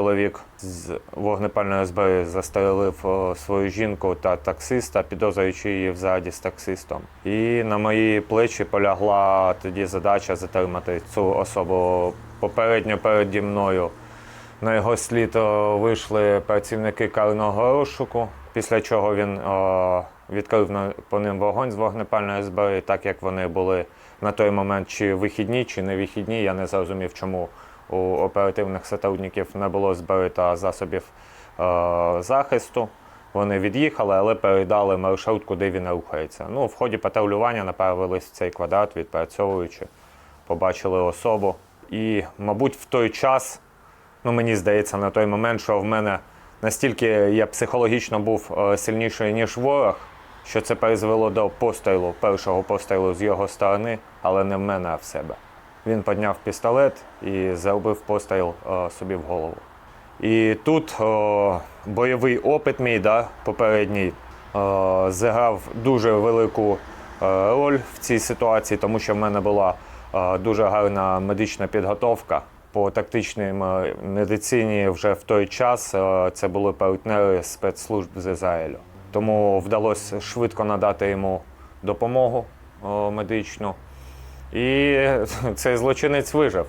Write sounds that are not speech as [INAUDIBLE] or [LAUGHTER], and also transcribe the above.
чоловік з вогнепальної зброї застрелив свою жінку та таксиста, підозрюючи її в зраді з таксистом. І на мої плечі полягла тоді задача затримати цю особу попередньо переді мною. На його слід вийшли працівники карного розшуку, після чого він о, відкрив на- по ним вогонь з вогнепальної зброї, так як вони були на той момент чи вихідні, чи не вихідні. Я не зрозумів, чому у оперативних сотрудників не було зброї засобів е, захисту. Вони від'їхали, але передали маршрут, куди він рухається. Ну, в ході патрулювання направились в цей квадрат, відпрацьовуючи, побачили особу. І, мабуть, в той час, ну мені здається, на той момент, що в мене настільки я психологічно був е, сильніший, ніж ворог, що це призвело до пострілу, першого пострілу з його сторони, але не в мене, а в себе. Він підняв пістолет і зробив постріл е, собі в голову. І тут о, бойовий опит мій да, попередній о, зіграв дуже велику е, роль в цій ситуації, тому що в мене була е, дуже гарна медична підготовка. По тактичній е, медицині вже в той час е, це були партнери спецслужб з Ізраїлю. Тому вдалося швидко надати йому допомогу о, медичну. І [LAUGHS] цей злочинець вижив.